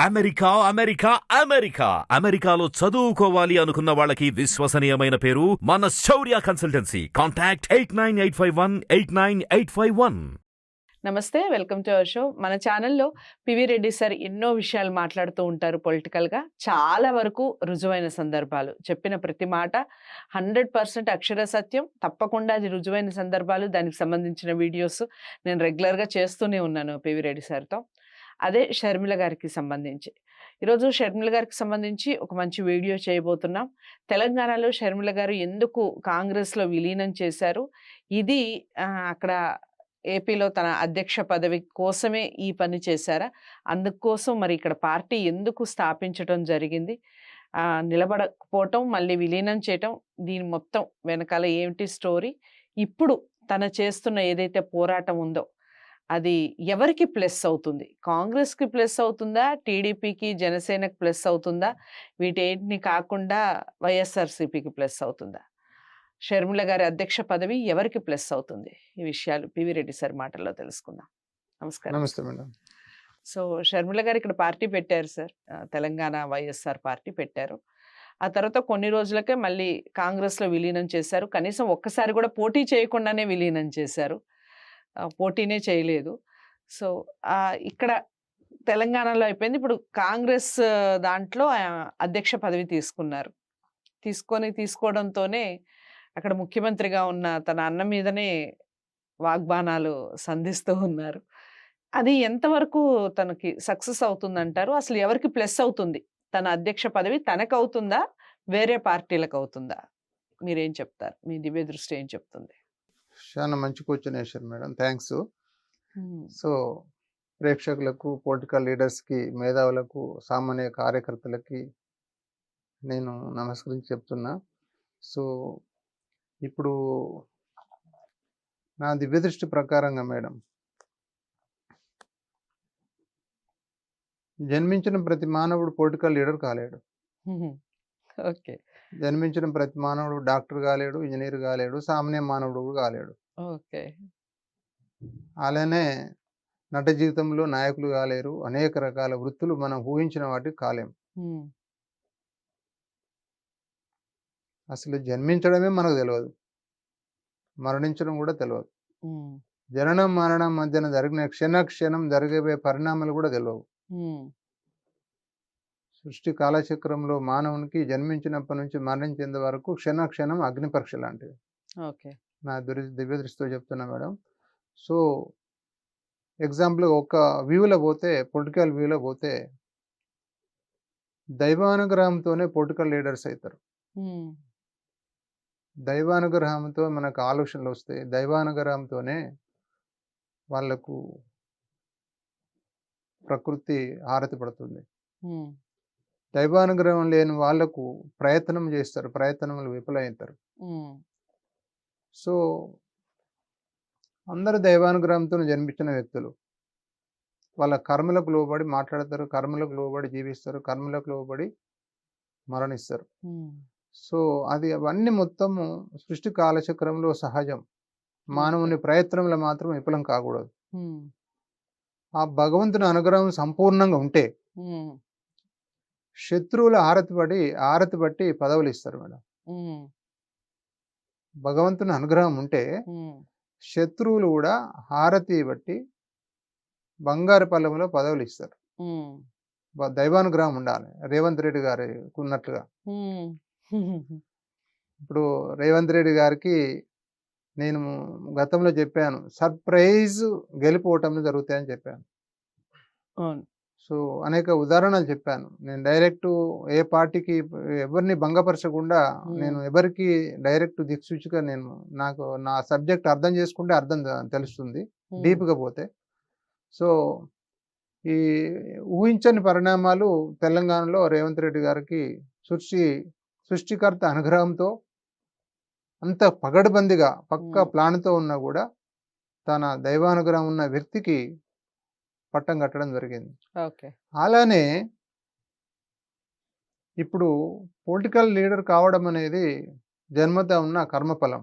America America America. అమెరికాలో చదువుకోవాలి అనుకున్న వాళ్ళకి విశ్వసనీయమైన పేరు మన Shaurya consultancy. Contact eight nine eight five one eight nine eight five one. నమస్తే వెల్కమ్ టు అవర్ షో. మన ఛానల్లో పివి రెడ్డి సార్ ఎన్నో విషయాలు మాట్లాడుతూ ఉంటారు పొలిటికల్గా. చాలా వరకు రుజువైన సందర్భాలు. చెప్పిన ప్రతి మాట హండ్రెడ్ పర్సెంట్ అక్షర సత్యం. తప్పకుండా అది రుజువైన సందర్భాలు. దానికి సంబంధించిన వీడియోస్ నేను రెగ్యులర్గా చేస్తూనే ఉన్నాను పివి రెడ్డి సార్తో. అదే షర్మిల గారికి సంబంధించి. ఈరోజు షర్మిల గారికి సంబంధించి ఒక మంచి వీడియో చేయబోతున్నాం. తెలంగాణలో షర్మిల గారు ఎందుకు కాంగ్రెస్లో విలీనం చేశారు? ఇది అక్కడ ఏపీలో తన అధ్యక్ష పదవి కోసమే ఈ పని చేశారా? అందుకోసం మరి ఇక్కడ పార్టీ ఎందుకు స్థాపించడం జరిగింది? నిలబడకపోవటం మళ్ళీ విలీనం చేయటం దీని మొత్తం వెనకాల ఏమిటి స్టోరీ? ఇప్పుడు తన చేస్తున్న ఏదైతే పోరాటం ఉందో అది ఎవరికి ప్లస్ అవుతుంది? కాంగ్రెస్కి ప్లస్ అవుతుందా? టీడీపీకి జనసేనకి ప్లస్ అవుతుందా? వీటేంటిని కాకుండా వైఎస్ఆర్సీపీకి ప్లస్ అవుతుందా? షర్మిల గారి అధ్యక్ష పదవి ఎవరికి ప్లస్ అవుతుంది? ఈ విషయాలు పివి రెడ్డి సార్ మాటల్లో తెలుసుకుందాం. నమస్కారం. నమస్తే మేడం. సో షర్మిల గారు ఇక్కడ పార్టీ పెట్టారు సార్. తెలంగాణ వైఎస్ఆర్ పార్టీ పెట్టారు. ఆ తర్వాత కొన్ని రోజులకే మళ్ళీ కాంగ్రెస్లో విలీనం చేశారు. కనీసం ఒక్కసారి కూడా పోటీ చేయకుండానే విలీనం చేశారు. పోటీనే చేయలేదు. సో ఇక్కడ తెలంగాణలో అయిపోయింది. ఇప్పుడు కాంగ్రెస్ దాంట్లో అధ్యక్ష పదవి తీసుకున్నారు. తీసుకొని తీసుకోవడంతోనే అక్కడ ముఖ్యమంత్రిగా ఉన్న తన అన్న మీదనే వాగ్బానాలు సంధిస్తూ ఉన్నారు. అది ఎంతవరకు తనకి సక్సెస్ అవుతుందంటారు? అసలు ఎవరికి ప్లస్ అవుతుంది? తన అధ్యక్ష పదవి తనకు అవుతుందా వేరే పార్టీలకు అవుతుందా మీరేం చెప్తారు? మీ దివ్య దృష్టి ఏం చెప్తుంది? చాలా మంచి క్వశ్చన్ వేశారు మేడం. థ్యాంక్స్ సో ప్రేక్షకులకు పొలిటికల్ లీడర్స్కి మేధావులకు సామాన్య కార్యకర్తలకి నేను నమస్కరించి చెప్తున్నా. సో ఇప్పుడు నా దివ్య దృష్టి ప్రకారంగా మేడం. జన్మించిన ప్రతి మానవుడు పొలిటికల్ లీడర్ కాలేడు. ఓకే. జన్మించిన ప్రతి మానవుడు డాక్టర్ కాలేడు ఇంజనీర్ కాలేడు సామాన్య మానవుడు కూడా కాలేడు. ఓకే. అలానే నట జీవితంలో నాయకులు కాలేరు. అనేక రకాల వృత్తులు మనం ఊహించిన వాటికి కాలేం. అసలు జన్మించడమే మనకు తెలియదు మరణించడం కూడా తెలియదు జననం మరణం మధ్యన జరిగిన క్షణ క్షణం జరిగే పరిణామాలు కూడా తెలియవు సృష్టి కాలచక్రంలో మానవునికి జన్మించినప్పటి నుంచి మరణించేంత వరకు క్షణ క్షణం అగ్ని పరీక్ష లాంటివి ఓకే. నా దురి దివ్య దృష్టితో చెప్తున్నా మేడం. సో ఎగ్జాంపుల్ ఒక వ్యూలో పోతే పొలిటికల్ వ్యూలో పోతే దైవానుగ్రహంతోనే పొలిటికల్ లీడర్స్ అవుతారు దైవానుగ్రహంతో మనకు ఆలోచనలు వస్తాయి. దైవానుగ్రహంతోనే వాళ్ళకు ప్రకృతి హారతి పడుతుంది. దైవానుగ్రహం లేని వాళ్ళకు ప్రయత్నం చేస్తారు. ప్రయత్నములు విఫలమవుతారు. సో అందరు దైవానుగ్రహంతో జన్మించిన వ్యక్తులు. వాళ్ళ కర్మలకు లోబడి మాట్లాడతారు. కర్మలకు లోబడి జీవిస్తారు. కర్మలకు లోబడి మరణిస్తారు. సో అది అవన్నీ మొత్తము సృష్టి కాలచక్రంలో సహజం. మానవుని ప్రయత్నంలో మాత్రం విఫలం కాకూడదు. ఆ భగవంతుని అనుగ్రహం సంపూర్ణంగా ఉంటే శత్రువుల ఆరతి పడి ఆరతి బట్టి పదవులు ఇస్తారు మేడం భగవంతుని అనుగ్రహం ఉంటే శత్రువులు కూడా హారతి బట్టి బంగారు పల్లెంలో పదవులు ఇస్తారు దైవానుగ్రహం ఉండాలి. రేవంత్ రెడ్డి గారి ఉన్నట్లుగా ఇప్పుడు రేవంత్ రెడ్డి గారికి నేను గతంలో చెప్పాను సర్ప్రైజ్ గెలిపోవటంలో జరుగుతాయని చెప్పాను. సో అనేక ఉదాహరణలు చెప్పాను నేను డైరెక్ట్ ఏ పార్టీకి ఎవరిని భంగపరచకుండా. నేను ఎవరికి డైరెక్ట్ దిక్సూచిగా నేను నాకు నా సబ్జెక్ట్ అర్థం చేసుకుంటే అర్థం తెలుస్తుంది డీప్గా పోతే సో ఈ ఊహించని పరిణామాలు తెలంగాణలో రేవంత్ రెడ్డి గారికి సృష్టి సృష్టికర్త అనుగ్రహంతో అంత పగడబందిగా పక్క. ప్లాన్తో ఉన్నా కూడా తన దైవానుగ్రహం ఉన్న వ్యక్తికి పట్టం కట్టడం జరిగింది. అలానే ఇప్పుడు పొలిటికల్ లీడర్ కావడం అనేది జన్మత ఉన్న కర్మఫలం.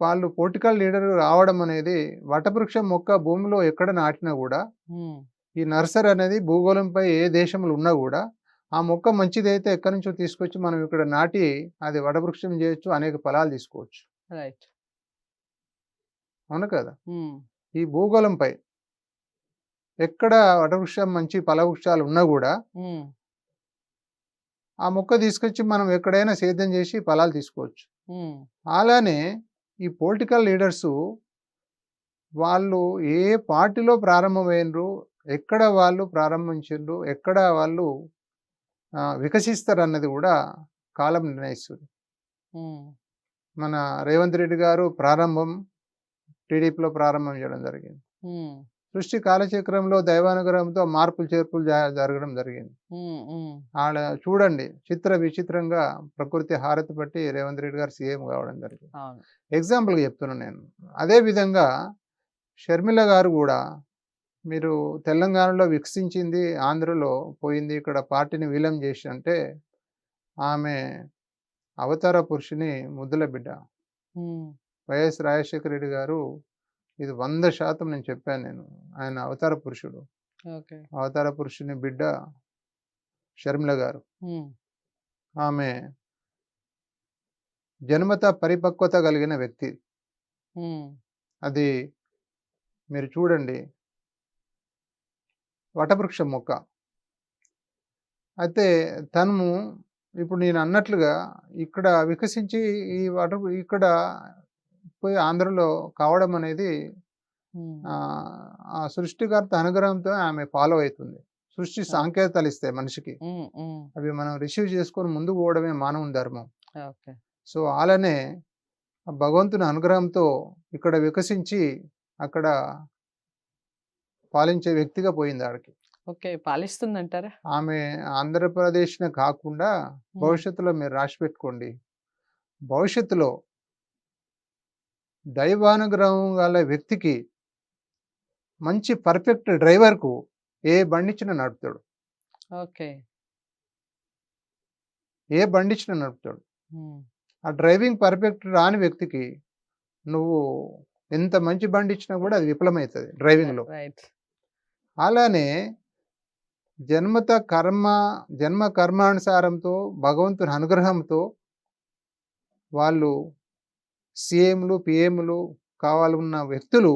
వాళ్ళు పొలిటికల్ లీడర్ రావడం అనేది వటవృక్షం మొక్క భూమిలో ఎక్కడ నాటినా కూడా ఈ నర్సరీ అనేది భూగోళంపై ఏ దేశంలో ఉన్నా కూడా ఆ మొక్క మంచిదైతే ఎక్కడి నుంచో తీసుకొచ్చి మనం ఇక్కడ నాటి అది వడవృక్షం చేయొచ్చు అనేక ఫలాలు తీసుకోవచ్చు. రైట్. అవును కదా? ఈ భూగోళంపై ఎక్కడ వటవృక్షం మంచి ఫలవృక్షాలు ఉన్నా కూడా ఆ మొక్క తీసుకొచ్చి మనం ఎక్కడైనా సేద్యం చేసి ఫలాలు తీసుకోవచ్చు. అలానే ఈ పొలిటికల్ లీడర్స్ వాళ్ళు ఏ పార్టీలో ప్రారంభమైనరు ఎక్కడ వాళ్ళు ప్రారంభించారు ఎక్కడ వాళ్ళు వికసిస్తారు అన్నది కూడా కాలం నిర్ణయిస్తుంది. మన రేవంత్ రెడ్డి గారు ప్రారంభం టీడీపీలో ప్రారంభం చేయడం జరిగింది. సృష్టి కాలచక్రంలో దైవానుగ్రహంతో మార్పులు చేర్పులు జా- జరగడం జరిగింది. ఆడ చూడండి చిత్ర విచిత్రంగా ప్రకృతి హారతి పట్టి రేవంత్ రెడ్డి గారు సీఎం కావడం జరిగింది. ఎగ్జాంపుల్గా చెప్తున్నాను నేను. అదే విధంగా షర్మిల గారు కూడా మీరు తెలంగాణలో వికసించింది ఆంధ్రలో పోయింది ఇక్కడ పార్టీని విలీనం చేసి అంటే ఆమె అవతార పురుషుని ముద్దుల బిడ్డ. వైఎస్ రాజశేఖర రెడ్డి గారు ఇది వంద శాతం నేను చెప్పాను నేను. ఆయన అవతార పురుషుడు. అవతార పురుషుని బిడ్డ షర్మిల గారు. ఆమె జన్మత పరిపక్వత కలిగిన వ్యక్తి. అది మీరు చూడండి. వటవృక్ష మొక్క. అయితే తను ఇప్పుడు నేను అన్నట్లుగా ఇక్కడ వికసించి ఈ వట ఇక్కడ పోయి ఆంధ్రలో కావడం అనేది ఆ, సృష్టికర్త అనుగ్రహంతో ఆమె ఫాలో అవుతుంది. సృష్టి సాంకేతాలు ఇస్తాయి మనిషికి. అవి మనం రిసీవ్ చేసుకొని ముందుకు పోవడమే మానవుని ధర్మం. సో అలానే భగవంతుని అనుగ్రహంతో ఇక్కడ వికసించి అక్కడ పాలించే వ్యక్తిగా పోయింది ఆడికి ఓకే. పాలిస్తుందంటారా? ఆమె ఆంధ్రప్రదేశ్నే కాకుండా భవిష్యత్తులో మీరు రాసి పెట్టుకోండి భవిష్యత్తులో దైవానుగ్రహం గల వ్యక్తికి మంచి పర్ఫెక్ట్ డ్రైవర్కు ఏ బండిచ్చిన నడుపుతాడు. ఓకే. ఏ బండిచ్చిన నడుపుతాడు. ఆ డ్రైవింగ్ పర్ఫెక్ట్ రాని వ్యక్తికి నువ్వు ఎంత మంచి బండి ఇచ్చినా కూడా అది విఫలమవుతుంది డ్రైవింగ్లో. అలానే జన్మత కర్మ జన్మ కర్మానుసారంతో భగవంతుని అనుగ్రహంతో వాళ్ళు సీఎంలు పిఎంలు కావాలన్న వ్యక్తులు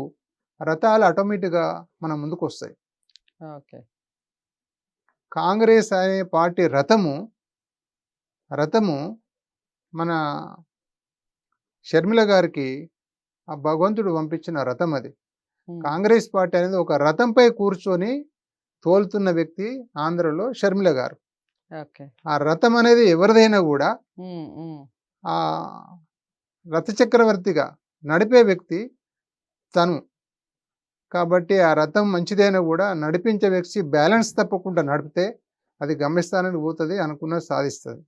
రథాలు ఆటోమేటిక్గా మన ముందుకు వస్తాయి ఓకే. కాంగ్రెస్ అనే పార్టీ రథము రథము మన షర్మిల గారికి ఆ భగవంతుడు పంపించిన రథం అది. కాంగ్రెస్ పార్టీ అనేది ఒక రథంపై కూర్చొని తోలుతున్న వ్యక్తి ఆంధ్రలో షర్మిల గారు. ఆ రథం అనేది ఎవరిదైనా కూడా ఆ రథ చక్రవర్తిగా నడిపే వ్యక్తి తను. కాబట్టి ఆ రథం మంచిదైనా కూడా నడిపించే వ్యక్తి బ్యాలెన్స్ తప్పకుండా నడిపితే అది గమ్యస్థానానికి పోతుంది అనుకున్నది సాధిస్తుంది.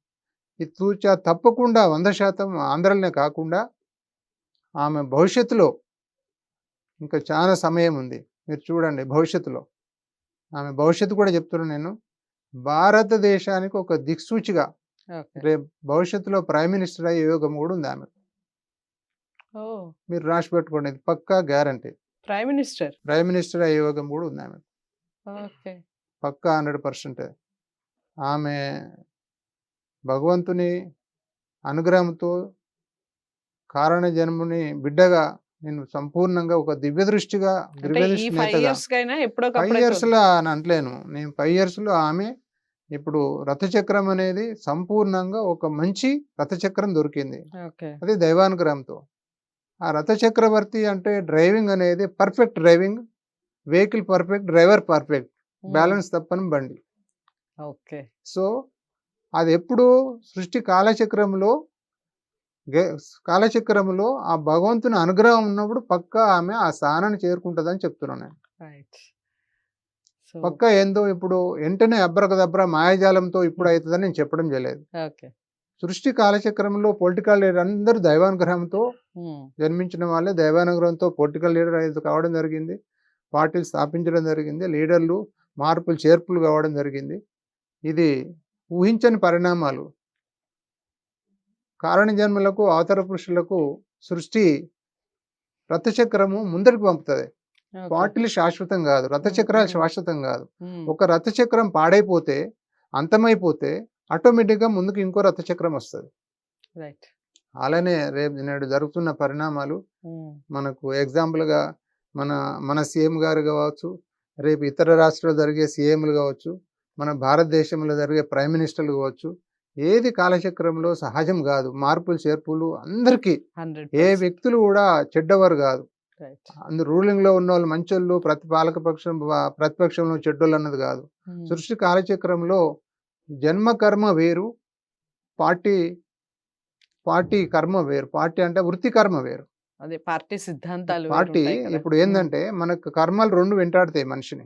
ఈ తూచా తప్పకుండా వంద శాతం ఆంధ్రలోనే కాకుండా ఆమె భవిష్యత్తులో ఇంకా చాలా సమయం ఉంది. మీరు చూడండి భవిష్యత్తులో. ఆమె భవిష్యత్తు కూడా చెప్తున్నాను నేను. భారతదేశానికి ఒక దిక్సూచిగా రేపు భవిష్యత్తులో ప్రైమ్ మినిస్టర్ అయ్యే యోగం కూడా ఉంది ఆమె ఓ మీరు రాసి పెట్టుకోండి. ఇది పక్కా guarantee. Prime minister? Prime minister అయ్యే యోగం కూడా ఉంది ఆమె పక్కా హండ్రెడ్ పర్సెంట్. ఆమె భగవంతుని అనుగ్రహంతో కారణ జన్ముని బిడ్డగా నేను సంపూర్ణంగా ఒక దివ్య దృష్టిగా దివ్య ఫైవ్ ఇయర్స్లో అని అంటలేను నేను ఫైవ్ ఇయర్స్లో ఆమె ఇప్పుడు రథచక్రం అనేది సంపూర్ణంగా ఒక మంచి రథచక్రం దొరికింది. అది దైవానుగ్రహంతో. ఆ రథచక్రవర్తి అంటే డ్రైవింగ్ అనేది perfect driving vehicle perfect driver perfect. Balance తప్పని బండి. ఓకే. సో అది ఎప్పుడు సృష్టి కాలచక్రంలో కాలచక్రంలో ఆ భగవంతుని అనుగ్రహం ఉన్నప్పుడు పక్కా ఆమె ఆ స్థానాన్ని చేరుకుంటుందని చెప్తున్నాను పక్కా ఏందో ఇప్పుడు వెంటనే అబ్రకదబ్ర మాయాజాలంతో ఇప్పుడు అవుతుందని నేను చెప్పడం చేయలేదు. ఓకే. సృష్టి కాలచక్రంలో పొలిటికల్ లీడర్ అందరూ దైవానుగ్రహంతో జన్మించిన వాళ్ళే. దైవానుగ్రహంతో పొలిటికల్ లీడర్ అయితే కావడం జరిగింది. పార్టీలు స్థాపించడం జరిగింది. లీడర్లు మార్పులు చేర్పులు కావడం జరిగింది. ఇది ఊహించని పరిణామాలు. కారణ జన్మలకు అవతర పురుషులకు సృష్టి రథచక్రము ముందరికి పంపుతుంది. పార్టీలు శాశ్వతం కాదు. రథచక్రాలు. శాశ్వతం కాదు. ఒక రథచక్రం పాడైపోతే అంతమైపోతే ఆటోమేటిక్గా ముందుకు ఇంకో రథచక్రం వస్తుంది. రైట్. అలానే రేపు నేడు జరుగుతున్న పరిణామాలు మనకు ఎగ్జాంపుల్గా మన మన సీఎం గారు కావచ్చు రేపు ఇతర రాష్ట్రాల్లో జరిగే సీఎంలు కావచ్చు మన భారతదేశంలో జరిగే ప్రైమ్ మినిస్టర్లు కావచ్చు ఏది కాలచక్రంలో సహజం కాదు. మార్పులు చేర్పులు అందరికీ 100% ఏ వ్యక్తులు కూడా చెడ్డవారు కాదు. అందు రూలింగ్లో ఉన్న వాళ్ళు మంచోళ్ళు ప్రతి పాలక పక్షం ప్రతిపక్షంలో చెడ్డోళ్ళు అన్నది కాదు. సృష్టి కాలచక్రంలో జన్మ కర్మ వేరు పార్టీ పార్టీ కర్మ వేరు. పార్టీ అంటే వృత్తి కర్మ వేరు. అదే పార్టీ సిద్ధాంతాలు పార్టీ. ఇప్పుడు ఏంటంటే మనకు కర్మలు రెండు వెంటాడుతాయి మనిషిని.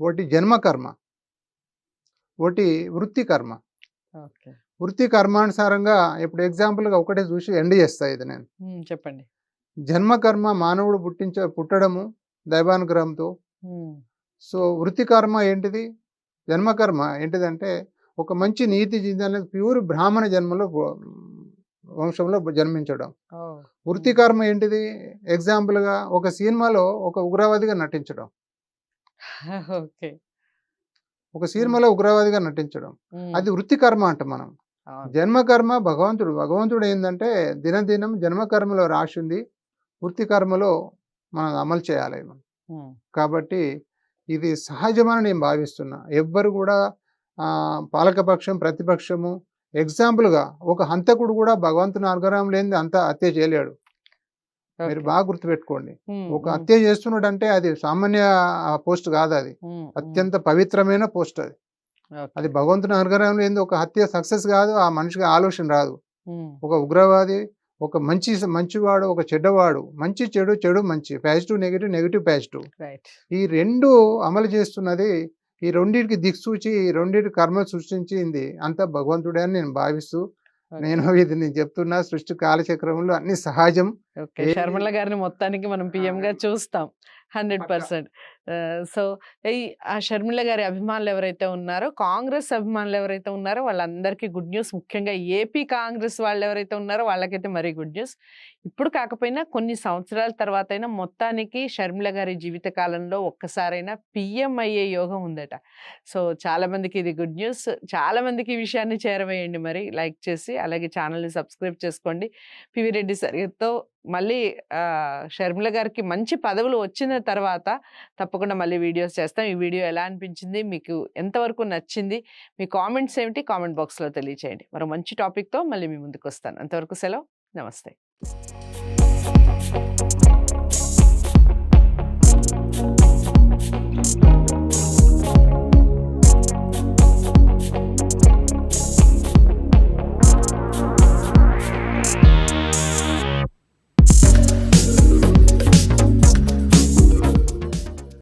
ఒకటి జన్మ కర్మ ఒకటి వృత్తి కర్మ. వృత్తి కర్మానుసారంగా ఇప్పుడు ఎగ్జాంపుల్గా ఒకటే చూసి ఎండ్ చేస్తా ఇది నేను. చెప్పండి. జన్మ కర్మ మానవుడు పుట్టించ పుట్టడము దైవానుగ్రహంతో. సో వృత్తి కర్మ ఏంటిది? జన్మకర్మ ఏంటిదంటే ఒక మంచి నీతి జీవితాన్ని ప్యూర్ బ్రాహ్మణ జన్మలో వంశంలో జన్మించడం. వృత్తి కర్మ ఏంటిది? ఎగ్జాంపుల్గా ఒక సినిమాలో ఒక ఉగ్రవాదిగా నటించడం. ఒక సినిమాలో ఉగ్రవాదిగా నటించడం. అది వృత్తి కర్మ అంట మనం. జన్మకర్మ భగవంతుడు భగవంతుడు ఏంటంటే దినదినం జన్మకర్మలో రాసి ఉంది. వృత్తి కర్మలో మనం అమలు చేయాలి మనం. కాబట్టి ఇది సహజమని నేను భావిస్తున్నా. ఎవ్వరు కూడా ఆ, పాలకపక్షం ప్రతిపక్షము ఎగ్జాంపుల్గా ఒక హంతకుడు కూడా భగవంతుని అనుగ్రహం లేనిది అంత హత్య చేయలేడు. మీరు. బాగా గుర్తుపెట్టుకోండి. ఒక హత్య చేస్తున్నాడు అంటే అది సామాన్య పోస్ట్ కాదు అది. అత్యంత పవిత్రమైన పోస్ట్ అది. అది భగవంతుని అనుగ్రహం లేనిది ఒక హత్య సక్సెస్ కాదు ఆ మనిషికి ఆలోచన రాదు. ఒక ఉగ్రవాది ఒక మంచి మంచివాడు ఒక చెడ్డవాడు. మంచి చెడు చెడు మంచి. పాజిటివ్ నెగిటివ్ నెగిటివ్ పాజిటివ్ ఈ రెండు అమలు చేస్తున్నది ఈ రెండింటికి దిక్సూచి ఈ రెండింటి కర్మ సృష్టించింది అంతా భగవంతుడే అని నేను భావిస్తూ. నేను ఇది నేను చెప్తున్నా సృష్టి కాలచక్రంలో అన్ని సహజం. శర్మల గారిని మొత్తానికి మనం పిఎం గా చూస్తాం. హండ్రెడ్. పర్సెంట్ సో ఈ ఆ షర్మిల గారి అభిమానులు ఎవరైతే ఉన్నారో కాంగ్రెస్ అభిమానులు ఎవరైతే ఉన్నారో వాళ్ళందరికీ గుడ్ న్యూస్. ముఖ్యంగా ఏపీ కాంగ్రెస్ వాళ్ళు ఎవరైతే ఉన్నారో వాళ్ళకైతే మరీ గుడ్ న్యూస్. ఇప్పుడు కాకపోయినా కొన్ని సంవత్సరాల తర్వాత అయినా మొత్తానికి షర్మిల గారి జీవిత కాలంలో ఒక్కసారైనా పిఎం అయ్యే యోగం ఉందట. సో చాలామందికి ఇది గుడ్ న్యూస్. చాలామందికి ఈ విషయాన్ని చేరవేయండి మరి. లైక్ చేసి అలాగే ఛానల్ని సబ్స్క్రైబ్ చేసుకోండి. పివి రెడ్డి సరితో మళ్ళీ షర్మిల గారికి మంచి పదవులు వచ్చిన తర్వాత తప్పకుండా మళ్ళీ వీడియోస్ చేస్తాం. ఈ వీడియో ఎలా అనిపించింది మీకు ఎంతవరకు నచ్చింది మీ కామెంట్స్ ఏమిటి కామెంట్ బాక్స్లో తెలియచేయండి. మరో మంచి టాపిక్తో మళ్ళీ మీ ముందుకు వస్తాను. అంతవరకు సెలవు. నమస్తే. Música